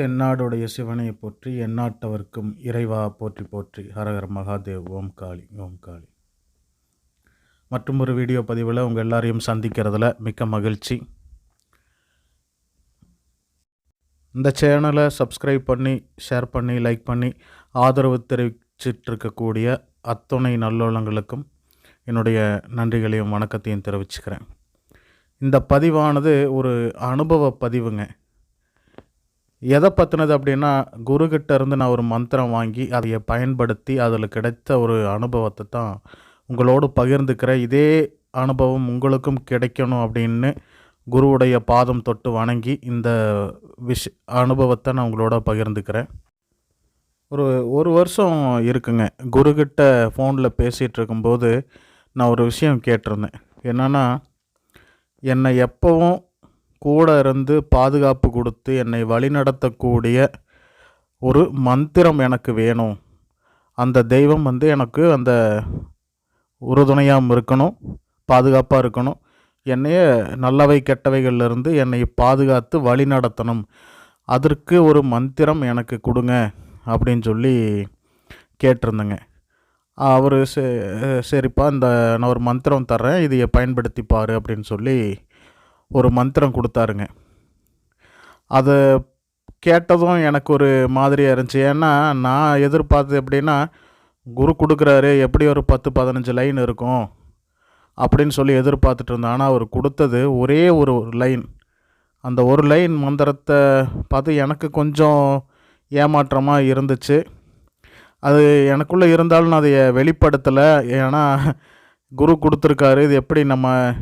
தென்னாடுடைய சிவனை போற்றி எந்நாட்டவர்க்கும் இறைவா போற்றி போற்றி. ஹரஹர மகாதேவ். ஓம் காளி ஓம் காளி. மற்றும் ஒரு வீடியோ பதிவில் உங்கள் எல்லாரையும் சந்திக்கிறதுல மிக்க மகிழ்ச்சி. இந்த சேனலை சப்ஸ்கிரைப் பண்ணி ஷேர் பண்ணி லைக் பண்ணி ஆதரவு தெரிவிச்சிட்டு இருக்கக்கூடிய அத்துணை நல்லுள்ளங்களுக்கும் என்னுடைய நன்றிகளையும் வணக்கத்தையும் தெரிவிச்சுக்கிறேன். இந்த பதிவானது ஒரு அனுபவ பதிவுங்க. எதை பற்றினது அப்படின்னா குருக்கிட்ட இருந்து நான் ஒரு மந்திரம் வாங்கி அதை பயன்படுத்தி அதில் கிடைத்த ஒரு அனுபவத்தை தான் உங்களோடு பகிர்ந்துக்கிறேன். இதே அனுபவம் உங்களுக்கும் கிடைக்கணும் அப்படின்னு குருவுடைய பாதம் தொட்டு வணங்கி இந்த விஷ் அனுபவத்தை நான் உங்களோட பகிர்ந்துக்கிறேன். ஒரு ஒரு வருஷம் இருக்குங்க. குருக்கிட்ட ஃபோனில் பேசிகிட்டு இருக்கும்போது நான் ஒரு விஷயம் கேட்டிருந்தேன். என்னென்னா என்னை எப்போவும் கூட இருந்து பாதுகாப்பு கொடுத்து என்னை வழிநடத்தக்கூடிய ஒரு மந்திரம் எனக்கு வேணும். அந்த தெய்வம் வந்து எனக்கு அந்த உறுதுணையாக இருக்கணும் பாதுகாப்பாக இருக்கணும். என்னைய நல்லவை கெட்டவைகள்லேருந்து என்னை பாதுகாத்து வழி நடத்தணும் அதற்கு ஒரு மந்திரம் எனக்கு கொடுங்க அப்படின்னு சொல்லி கேட்டிருந்தேங்க. அவர் சரிப்பா இந்த நான் ஒரு மந்திரம் தர்றேன் இதையை பயன்படுத்திப்பார் அப்படின்னு சொல்லி ஒரு மந்திரம் கொடுத்தாருங்க. அதை கேட்டதும் எனக்கு ஒரு மாதிரியாக இருந்துச்சு. ஏன்னா நான் எதிர்பார்த்தது எப்படின்னா குரு கொடுக்குறாரு எப்படி ஒரு பத்து பதினஞ்சு லைன் இருக்கும் அப்படின்னு சொல்லி எதிர்பார்த்துட்டு இருந்தேன். ஆனால் அவர் கொடுத்தது ஒரே ஒரு லைன். அந்த ஒரு லைன் மந்திரத்தை பார்த்து எனக்கு கொஞ்சம் ஏமாற்றமாக இருந்துச்சு. அது எனக்குள்ளே இருந்தாலும் நான் அதை வெளிப்படுத்தலை. ஏன்னா குரு கொடுத்துருக்காரு. இது எப்படி நம்ம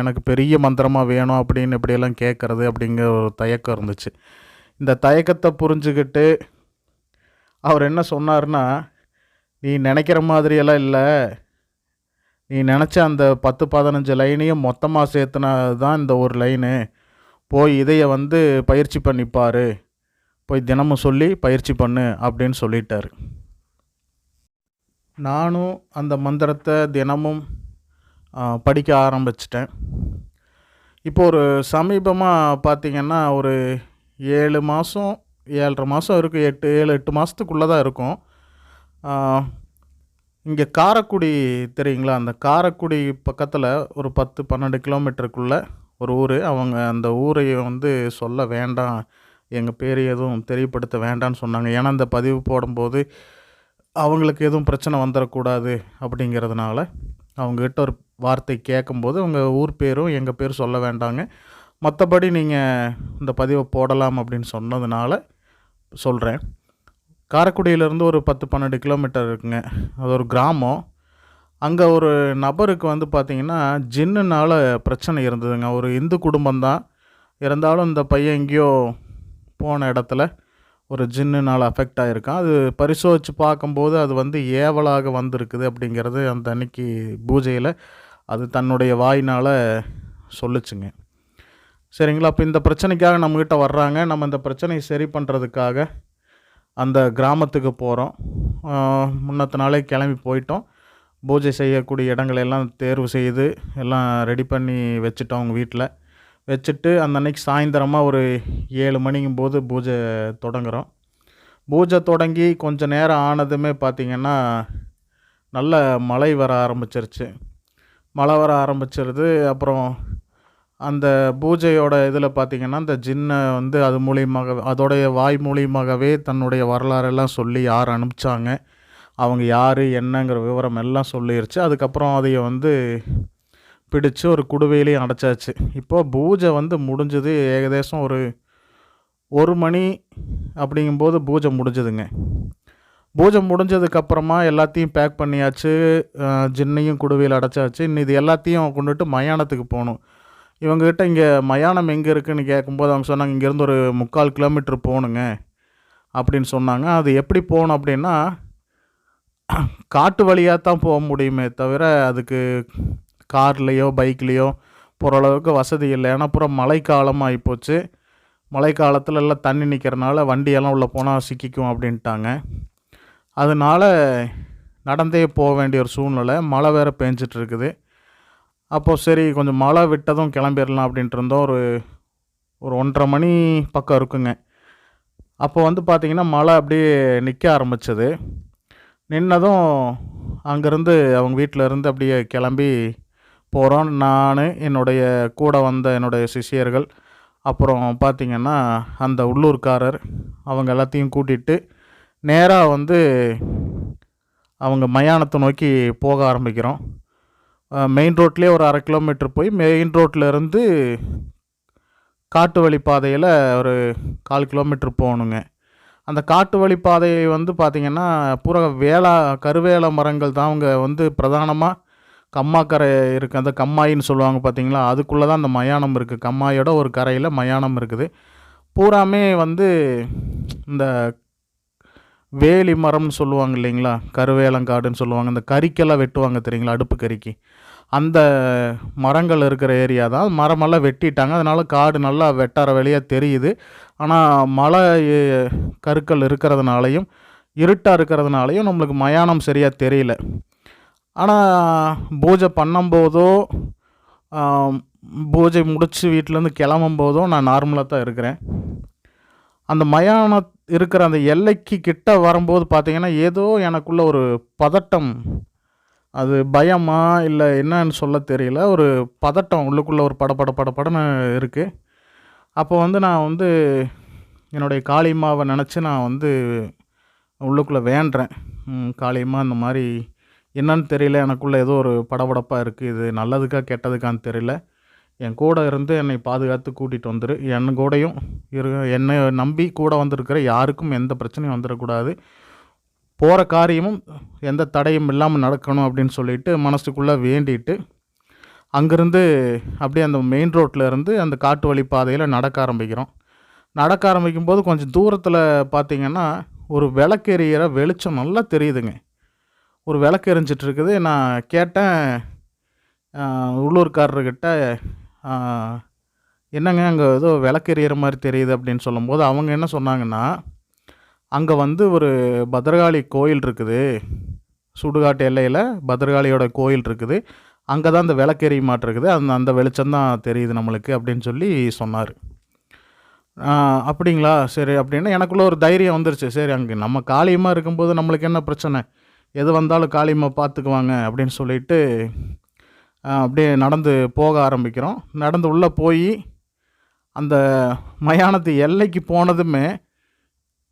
எனக்கு பெரிய மந்திரமாக வேணும் அப்படின்னு இப்படியெல்லாம் கேட்குறது அப்படிங்கிற ஒரு தயக்கம் இருந்துச்சு. இந்த தயக்கத்தை புரிஞ்சுக்கிட்டு அவர் என்ன சொன்னார்னா நீ நினைக்கிற மாதிரியெல்லாம் இல்லை. நீ நினச்ச அந்த பத்து பதினஞ்சு லைனையும் மொத்தமாக சேர்த்துனது தான் இந்த ஒரு லைனு. போய் இதையை வந்து பயிற்சி பண்ணிப்பார் போய் தினமும் சொல்லி பயிற்சி பண்ணு அப்படின்னு சொல்லிட்டார். நானும் அந்த மந்திரத்தை தினமும் படிக்க ஆரம்பிச்சிட்டேன். இப்போ ஒரு சமீபமாக பார்த்திங்கன்னா ஒரு ஏழு மாதம் ஏழரை மாதம் இருக்குது எட்டு ஏழு எட்டு மாதத்துக்குள்ளே தான் இருக்கும் இங்கே காரக்குடி தெரியுங்களா? அந்த காரக்குடி பக்கத்தில் ஒரு பத்து பன்னெண்டு கிலோமீட்டருக்குள்ளே ஒரு ஊர். அவங்க அந்த ஊரை வந்து சொல்ல வேண்டாம். எங்கள் பேர் எதுவும் தெரியப்படுத்த வேண்டாம்னு சொன்னாங்க. ஏன்னா அந்த பதிவு போடும்போது அவங்களுக்கு எதுவும் பிரச்சனை வந்துடக்கூடாது அப்படிங்கிறதுனால அவங்கக்கிட்ட ஒரு வார்த்தை கேட்கும்போது உங்கள் ஊர் பேரும் எங்கள் பேர் சொல்ல வேண்டாங்க. மற்றபடி நீங்கள் இந்த பதிவை போடலாம் அப்படின்னு சொன்னதுனால சொல்கிறேன் காரைக்குடியிலேருந்து ஒரு பத்து பன்னெண்டு கிலோமீட்டர் இருக்குங்க. அது ஒரு கிராமம். அங்கே ஒரு நபருக்கு வந்து பார்த்திங்கன்னா ஜின்னுனால் பிரச்சனை இருந்ததுங்க. ஒரு இந்து குடும்பம்தான். இருந்தாலும் இந்த பையன் எங்கேயோ போன இடத்துல ஒரு ஜின்னுனால் அஃபெக்ட் ஆகிருக்கான் அது பரிசோதித்து பார்க்கும்போது அது வந்து ஏவலாக வந்திருக்குது அப்படிங்கிறது அந்த அன்னைக்கு பூஜையில் அது தன்னுடைய வாயினால் சொல்லுச்சுங்க. சரிங்களா? அப்போ இந்த பிரச்சனைக்காக நம்மக்கிட்ட வர்றாங்க. நம்ம இந்த பிரச்சனையை சரி பண்ணுறதுக்காக அந்த கிராமத்துக்கு போகிறோம் முன்னத்த நாளே கிளம்பி போயிட்டோம். பூஜை செய்யக்கூடிய இடங்களெல்லாம் தேர்வு செய்து எல்லாம் ரெடி பண்ணி வச்சுட்டோம் அவங்க வீட்டில் வச்சுட்டு அந்த அன்னைக்கு சாயந்தரமாக ஒரு ஏழு மணிங்கும் போது பூஜை தொடங்குகிறோம் பூஜை தொடங்கி கொஞ்சம் நேரம் ஆனதுமே பார்த்திங்கன்னா நல்ல மழை வர ஆரம்பிச்சிருச்சு. மழை வர ஆரம்பிச்சிருது. அப்புறம் அந்த பூஜையோட இதில் பார்த்திங்கன்னா அந்த ஜின்னை வந்து அது மூலியமாக அதோடைய வாய் மூலியமாகவே தன்னுடைய வரலாறெல்லாம் சொல்லி யார் அனுப்பிச்சாங்க அவங்க யார் என்னங்கிற விவரம் எல்லாம் சொல்லிருச்சு. அதுக்கப்புறம் அதைய வந்து பிடிச்சு ஒரு குடுவையிலையும் அடைச்சாச்சு. இப்போது பூஜை வந்து முடிஞ்சது. ஏகதேசம் ஒரு ஒரு மணி அப்படிங்கும்போது பூஜை முடிஞ்சதுங்க. பூஜை முடிஞ்சதுக்கப்புறமா எல்லாத்தையும் பேக் பண்ணியாச்சு ஜின்னையும் குடுவையில் அடைச்சாச்சு. இன்னும் இது எல்லாத்தையும் கொண்டுட்டு மயானத்துக்கு போகணும். இவங்ககிட்ட இங்கே மயானம் எங்கே இருக்குதுன்னு கேட்கும்போது அவங்க சொன்னாங்க இங்கேருந்து ஒரு முக்கால் கிலோமீட்ரு போகணுங்க அப்படின்னு சொன்னாங்க. அது எப்படி போகணும் அப்படின்னா காட்டு வழியாக தான் போக முடியுமே தவிர அதுக்கு கார்லேயோ பைக்லேயோ போகிற அளவுக்கு வசதி இல்லை. ஏன்னா பூரா மழைக்காலம் ஆகிப்போச்சு மழை காலத்தில் எல்லாம் தண்ணி நிற்கிறனால வண்டியெல்லாம் உள்ளே போனால் சிக்கிக்கும் அப்படின்ட்டாங்க. அதனால் நடந்தே போக வேண்டிய ஒரு சூழ்நிலை. மழை வேறு பேஞ்சிட்டு இருக்குது அப்போது சரி கொஞ்சம் மழை விட்டதும் கிளம்பிடலாம் அப்படின்ட்டு இருந்தோம். ஒரு ஒரு ஒன்றரை மணி பக்கம் இருக்குங்க. அப்போ வந்து பார்த்திங்கன்னா மழை அப்படியே நிற்க ஆரம்பிச்சது. நின்னதும் அங்கேருந்து அவங்க வீட்டில் இருந்து அப்படியே கிளம்பி போகிறோம் நான் என்னுடைய கூட வந்த என்னுடைய சிஷியர்கள் அப்புறம் பார்த்திங்கன்னா அந்த உள்ளூர்காரர் அவங்க எல்லாத்தையும் கூட்டிகிட்டு நேராக வந்து அவங்க மயானத்தை நோக்கி போக ஆரம்பிக்கிறோம். மெயின் ரோட்லேயே ஒரு அரை கிலோமீட்டர் போய் மெயின் ரோட்டில் இருந்து காட்டு வழி பாதையில் ஒரு கால் கிலோமீட்டர் போகணுங்க. அந்த காட்டு வழி பாதை வந்து பார்த்திங்கன்னா பூரா வேளா கருவேல மரங்கள் தான் அவங்க வந்து பிரதானமாக கம்மாக்கரை இருக்குது அந்த கம்மாயின்னு சொல்லுவாங்க பார்த்தீங்களா அதுக்குள்ளே தான் அந்த மயானம் இருக்குது கம்மாயோட ஒரு கரையில் மயானம் இருக்குது. பூராமே வந்து இந்த வேலி மரம்னு சொல்லுவாங்க இல்லைங்களா? கருவேலங்காடுன்னு சொல்லுவாங்க. இந்த கறிக்கெல்லாம் வெட்டுவாங்க தெரியுங்களா? அடுப்பு கறிக்கு. அந்த மரங்கள் இருக்கிற ஏரியா தான். மரமெல்லாம் வெட்டிட்டாங்க. அதனால் காடு நல்லா வெட்டார வழியாக தெரியுது. ஆனால் மழை கருக்கள் இருக்கிறதுனாலையும் இருட்டாக இருக்கிறதுனாலையும் நம்மளுக்கு மயானம் சரியாக தெரியல. ஆனால் பூஜை பண்ணும்போதோ பூஜை முடித்து வீட்டிலேருந்து கிளம்பும் போதோ நான் நார்மலாக தான் இருக்கிறேன். அந்த மயானம் இருக்கிற அந்த எல்லைக்கு கிட்ட வரும்போது பார்த்தீங்கன்னா ஏதோ எனக்குள்ள ஒரு பதட்டம் அது பயமா இல்லை என்னன்னு சொல்ல தெரியல. ஒரு பதட்டம் உள்ளுக்குள்ளே ஒரு படபட படபடன்னு இருக்குது அப்போ வந்து நான் வந்து என்னுடைய காளியம்மாவை நினச்சி நான் வந்து உள்ளுக்குள்ளே வேண்டுறேன் காளியம்மா இந்த மாதிரி என்னன்னு தெரியல. எனக்குள்ளே ஏதோ ஒரு படபடப்பாக இருக்குது இது நல்லதுக்கா கெட்டதுக்கான்னு தெரியல. என் கூட இருந்து என்னை பாதுகாத்து கூட்டிகிட்டு வந்துரு. என் கூடையும் இரு என்னை நம்பி கூட வந்திருக்கிற யாருக்கும் எந்த பிரச்சனையும் வந்துடக்கூடாது. போகிற காரியமும் எந்த தடையும் இல்லாமல் நடக்கணும் அப்படின்னு சொல்லிட்டு மனசுக்குள்ளே வேண்டிட்டு அங்கேருந்து அப்படியே அந்த மெயின் ரோட்டில் இருந்து அந்த காட்டு வழி பாதையில் நடக்க ஆரம்பிக்கிறோம். நடக்க ஆரம்பிக்கும் போது கொஞ்சம் தூரத்தில் பார்த்தீங்கன்னா ஒரு விளக்கு எறிகிற வெளிச்சம் நல்லா தெரியுதுங்க. ஒரு விளக்கு எரிஞ்சிட்ருக்குது நான் கேட்டேன் உள்ளூர்காரர்கிட்ட என்னங்க அங்கே ஏதோ விளக்கு மாதிரி தெரியுது அப்படின்னு சொல்லும்போது அவங்க என்ன சொன்னாங்கன்னா அங்கே வந்து ஒரு பத்ரகாளி கோயில் இருக்குது. சுடுகாட்டு எல்லையில் பத்ரகாளியோட கோயில் இருக்குது. அங்கே தான் அந்த விளக்கெரிய மாட்டிருக்குது அந்த அந்த வெளிச்சம் தான் தெரியுது நம்மளுக்கு அப்படின்னு சொல்லி சொன்னார். அப்படிங்களா? சரி அப்படின்னா எனக்குள்ளே ஒரு தைரியம் வந்துருச்சு. சரி அங்கே நம்ம காளியமாக இருக்கும்போது நம்மளுக்கு என்ன பிரச்சனை? எது வந்தாலும் காளியமாக பார்த்துக்குவாங்க அப்படின்னு சொல்லிட்டு அப்படியே நடந்து போக ஆரம்பிக்கிறோம். நடந்து உள்ளே போய் அந்த மயானத்து எல்லைக்கு போனதுமே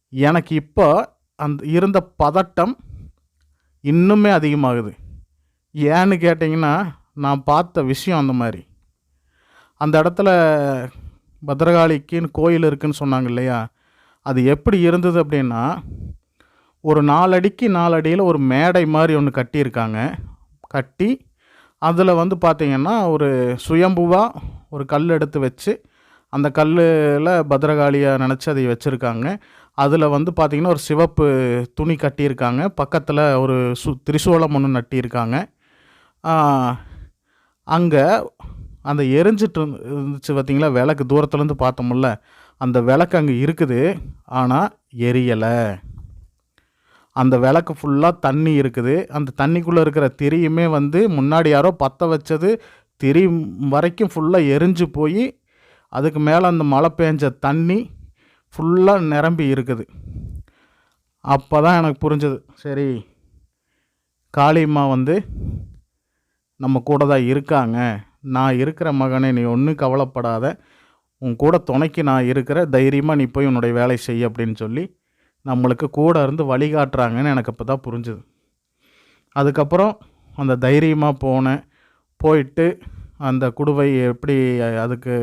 எனக்கு இப்போ அந்த இருந்த பதட்டம் இன்னுமே அதிகமாகுது. ஏன்னு கேட்டிங்கன்னா நான் பார்த்த விஷயம் அந்த மாதிரி. அந்த இடத்துல பத்ரகாளிக்குன்னு கோயில் இருக்குதுன்னு சொன்னாங்க இல்லையா? அது எப்படி இருந்தது அப்படின்னா ஒரு நாலடிக்கு நாலடியில் ஒரு மேடை மாதிரி ஒன்று கட்டியிருக்காங்க. கட்டி அதில் வந்து பார்த்திங்கன்னா ஒரு சுயம்புவாக ஒரு கல் எடுத்து வச்சு அந்த கல்லில் பத்ரகாளியாக நினச்சி அதை வச்சுருக்காங்க. அதில் வந்து பார்த்திங்கன்னா ஒரு சிவப்பு துணி கட்டியிருக்காங்க. பக்கத்தில் ஒரு சு திரிசூலம் ஒன்று நட்டியிருக்காங்க. அங்கே அந்த எரிஞ்சிட்டு இருந்துச்சு பார்த்திங்களா விளக்கு தூரத்துலேருந்து பார்த்தோம்ல அந்த விளக்கு அங்கே இருக்குது ஆனால் எரியலை. அந்த விளக்கு ஃபுல்லாக தண்ணி இருக்குது. அந்த தண்ணிக்குள்ளே இருக்கிற திரியுமே வந்து முன்னாடி யாரோ பற்ற வச்சது திரி வரைக்கும் ஃபுல்லாக எரிஞ்சு போய் அதுக்கு மேலே அந்த மழை பெஞ்ச தண்ணி ஃபுல்லாக நிரம்பி இருக்குது. அப்போ தான் எனக்கு புரிஞ்சது. சரி காளியம்மா வந்து நம்ம கூட தான் இருக்காங்க. நான் இருக்கிற மகனே நீ ஒன்றும் கவலைப்படாத. உன் கூட துணைக்கு நான் இருக்கிற தைரியமாக நீ போய் உன்னுடைய வேலை செய் அப்படின்னு சொல்லி நம்மளுக்கு கூட இருந்து வழிகாட்டுறாங்கன்னு எனக்கு அப்போ தான் புரிஞ்சுது. அதுக்கப்புறம் அந்த தைரியமாக போனேன் போயிட்டு அந்த குடுவை எப்படி அதுக்கு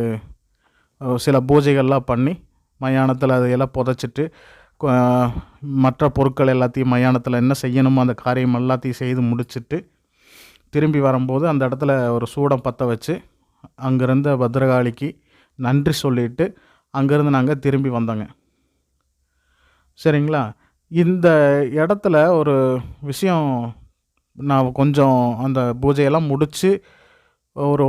சில பூஜைகள்லாம் பண்ணி மயானத்தில் அதையெல்லாம் புதைச்சிட்டு மற்ற பொருட்கள் எல்லாத்தையும் மயானத்தில் என்ன செய்யணுமோ அந்த காரியம் எல்லாத்தையும் செய்து முடிச்சிட்டு திரும்பி வரும்போது அந்த இடத்துல ஒரு சூடம் பற்ற வச்சு அங்கேருந்த பத்ரகாளிக்கு நன்றி சொல்லிட்டு அங்கேருந்து நாங்கள் திரும்பி வந்தோங்க. சரிங்களா? இந்த இடத்துல ஒரு விஷயம் நான் கொஞ்சம் அந்த பூஜையெல்லாம் முடித்து ஒரு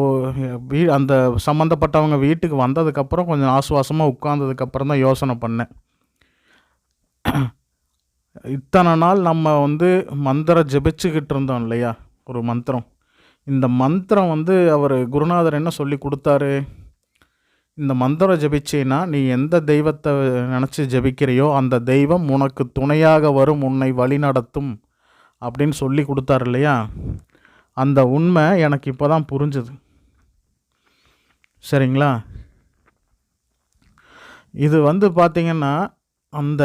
வீ அந்த சம்மந்தப்பட்டவங்க வீட்டுக்கு வந்ததுக்கப்புறம் கொஞ்சம் ஆசுவாசமாக உட்காந்ததுக்கப்புறம் தான் யோசனை பண்ணேன். இத்தனை நாள் நம்ம வந்து மந்திரம் ஜெபிச்சுக்கிட்டு இருந்தோம் இல்லையா? ஒரு மந்திரம். இந்த மந்திரம் வந்து அவர் குருநாதர் என்ன சொல்லி கொடுத்தாரு? இந்த மந்திரம் ஜெபிச்சேன்னா நீ எந்த தெய்வத்தை நினச்சி ஜெபிக்கிறையோ அந்த தெய்வம் உனக்கு துணையாக வரும் உன்னை வழிநடத்தும் அப்படின்னு சொல்லி கொடுத்தாரு இல்லையா? அந்த உண்மை எனக்கு இப்போ தான் புரிஞ்சுது. சரிங்களா? இது வந்து பார்த்திங்கன்னா அந்த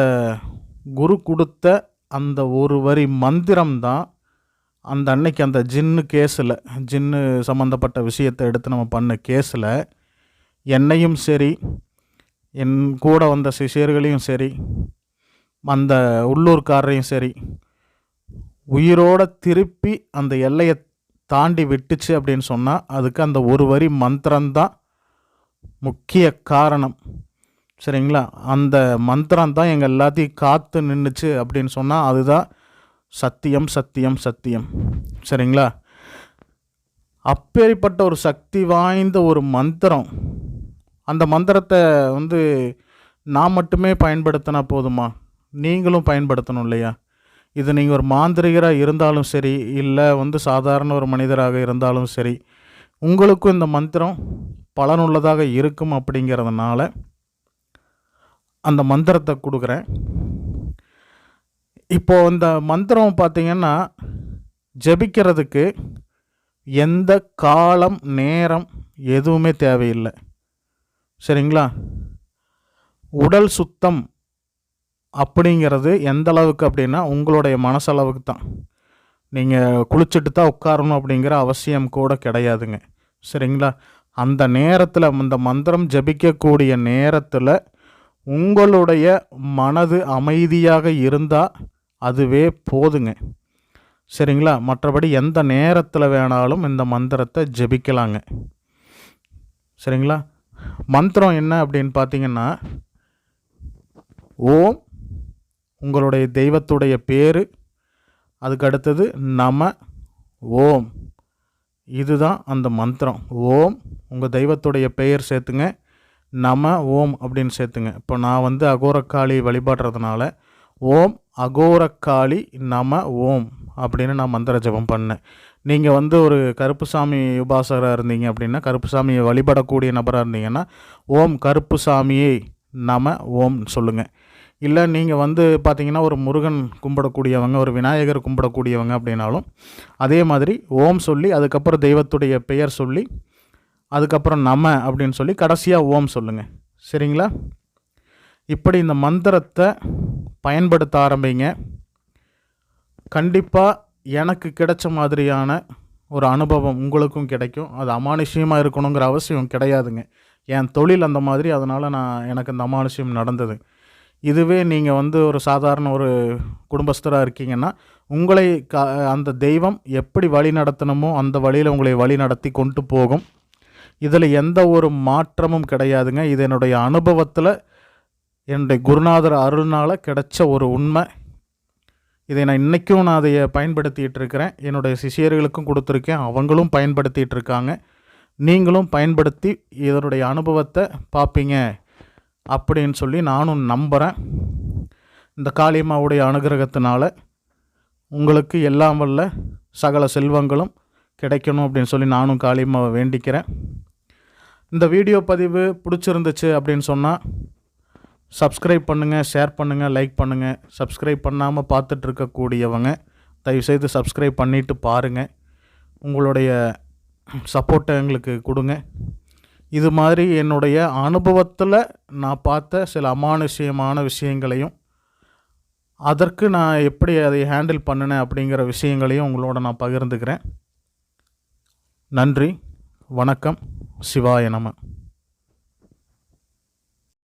குரு கொடுத்த அந்த ஒரு வரி மந்திரம் தான் அந்த அன்னைக்கு அந்த ஜின்னு கேஸில் ஜின்னு சம்மந்தப்பட்ட விஷயத்தை எடுத்து நம்ம பண்ண கேஸில் என்னையும் சரி என் கூட வந்த சிஷியர்களையும் சரி அந்த உள்ளூர்காரரையும் சரி உயிரோட திருப்பி அந்த எல்லையை தாண்டி விட்டுச்சு அப்படின்னு சொன்னால் அதுக்கு அந்த ஒரு வரி மந்திரம்தான் முக்கிய காரணம். சரிங்களா? அந்த மந்திரம் தான் எங்கள் எல்லாத்தையும் காத்து நின்றுச்சு அப்படின்னு சொன்னால் அதுதான் சத்தியம் சத்தியம் சத்தியம். சரிங்களா? அப்பேற்பட்ட ஒரு சக்தி வாய்ந்த ஒரு மந்திரம் அந்த மந்திரத்தை வந்து நான் மட்டுமே பயன்படுத்தினா போதுமா? நீங்களும் பயன்படுத்தணும் இல்லையா? இது நீங்கள் ஒரு மாந்திரிகராக இருந்தாலும் சரி இல்லை வந்து சாதாரண ஒரு மனிதராக இருந்தாலும் சரி உங்களுக்கும் இந்த மந்திரம் பலனுள்ளதாக இருக்கும் அப்படிங்கிறதுனால அந்த மந்திரத்தை கொடுக்குறேன். இப்போது இந்த மந்திரம் பார்த்திங்கன்னா ஜபிக்கிறதுக்கு எந்த காலம் நேரம் எதுவுமே தேவையில்லை. சரிங்களா? உடல் சுத்தம் அப்படிங்கிறது எந்த அளவுக்கு அப்படின்னா உங்களுடைய மனசளவுக்கு தான். நீங்கள் குளிச்சுட்டு தான் உட்காரணும் அப்படிங்கிற அவசியம் கூட கிடையாதுங்க. சரிங்களா? அந்த நேரத்தில் அந்த மந்திரம் ஜபிக்கக்கூடிய நேரத்தில் உங்களுடைய மனது அமைதியாக இருந்தால் அதுவே போதுங்க. சரிங்களா? மற்றபடி எந்த நேரத்தில் வேணாலும் இந்த மந்திரத்தை ஜெபிக்கலாங்க. சரிங்களா? மந்திரம் என்ன அப்படின்னு பார்த்தீங்கன்னா ஓம் உங்களுடைய தெய்வத்துடைய பேர் அதுக்கு அடுத்தது நம ஓம். இதுதான் அந்த மந்திரம். ஓம் உங்கள் தெய்வத்துடைய பெயர் சேர்த்துங்க. நம ஓம் அப்படின்னு சேர்த்துங்க. இப்போ நான் வந்து அகோரக்காளி வழிபாடுறதுனால ஓம் அகோரக்காளி நம ஓம் அப்படின்னு நான் மந்திர ஜபம் பண்ணேன். நீங்கள் வந்து ஒரு கருப்புசாமி உபாசகராக இருந்தீங்க அப்படின்னா கருப்புசாமியை வழிபடக்கூடிய நபராக இருந்தீங்கன்னா ஓம் கருப்புசாமியை நம ஓம் சொல்லுங்கள் இல்லை நீங்கள் வந்து பார்த்தீங்கன்னா ஒரு முருகன் கும்பிடக்கூடியவங்க ஒரு விநாயகர் கும்பிடக்கூடியவங்க அப்படின்னாலும் அதே மாதிரி ஓம் சொல்லி அதுக்கப்புறம் தெய்வத்துடைய பெயர் சொல்லி அதுக்கப்புறம் நம அப்படின்னு சொல்லி கடைசியாக ஓம் சொல்லுங்கள் சரிங்களா? இப்படி இந்த மந்திரத்தை பயன்படுத்த ஆரம்பிங்க. கண்டிப்பாக எனக்கு கிடைச்ச மாதிரியான ஒரு அனுபவம் உங்களுக்கும் கிடைக்கும். அது அமானுஷ்யமாக இருக்கணுங்கிற அவசியம் கிடையாதுங்க. என் தொழில் அந்த மாதிரி அதனால் நான் எனக்கு இந்த அமானுஷ்யம் நடந்தது. இதுவே நீங்கள் வந்து ஒரு சாதாரண ஒரு குடும்பஸ்தராக இருக்கீங்கன்னா உங்களை க அந்த தெய்வம் எப்படி வழி நடத்தணுமோ அந்த வழியில் உங்களை வழி நடத்தி கொண்டு போகும். இதில் எந்த ஒரு மாற்றமும் கிடையாதுங்க. இது என்னுடைய அனுபவத்தில் என்னுடைய குருநாதர் அருள்னால் கிடைச்ச ஒரு உண்மை. இதை நான் இன்றைக்கும் நான் அதை பயன்படுத்திகிட்டு இருக்கிறேன். என்னுடைய சிஷியர்களுக்கும் கொடுத்துருக்கேன். அவங்களும் பயன்படுத்திகிட்டு இருக்காங்க. நீங்களும் பயன்படுத்தி இதனுடைய அனுபவத்தை பார்ப்பீங்க அப்படின்னு சொல்லி நானும் நம்புகிறேன் இந்த காளியம்மாவுடைய அனுகிரகத்தினால உங்களுக்கு எல்லாம் வல்ல சகல செல்வங்களும் கிடைக்கணும் அப்படின்னு சொல்லி நானும் காளியம்மாவை வேண்டிக்கிறேன். இந்த வீடியோ பதிவு பிடிச்சிருந்துச்சு அப்படின்னு சொன்னால் சப்ஸ்கிரைப் பண்ணுங்கள் ஷேர் பண்ணுங்கள் லைக் பண்ணுங்கள் சப்ஸ்கிரைப் பண்ணாமல் பார்த்துட்ருக்கக்கூடியவங்க தயவுசெய்து சப்ஸ்கிரைப் பண்ணிவிட்டு பாருங்கள் உங்களுடைய சப்போர்ட்டை எங்களுக்கு கொடுங்க. இது மாதிரி என்னுடைய அனுபவத்தில் நான் பார்த்த சில அமானுஷ்யமான விஷயங்களையும் அதற்கு நான் எப்படி அதை ஹேண்டில் பண்ணினேன் அப்படிங்கிற விஷயங்களையும் உங்களோட நான் பகிர்ந்துக்கிறேன். நன்றி வணக்கம் சிவாய நம.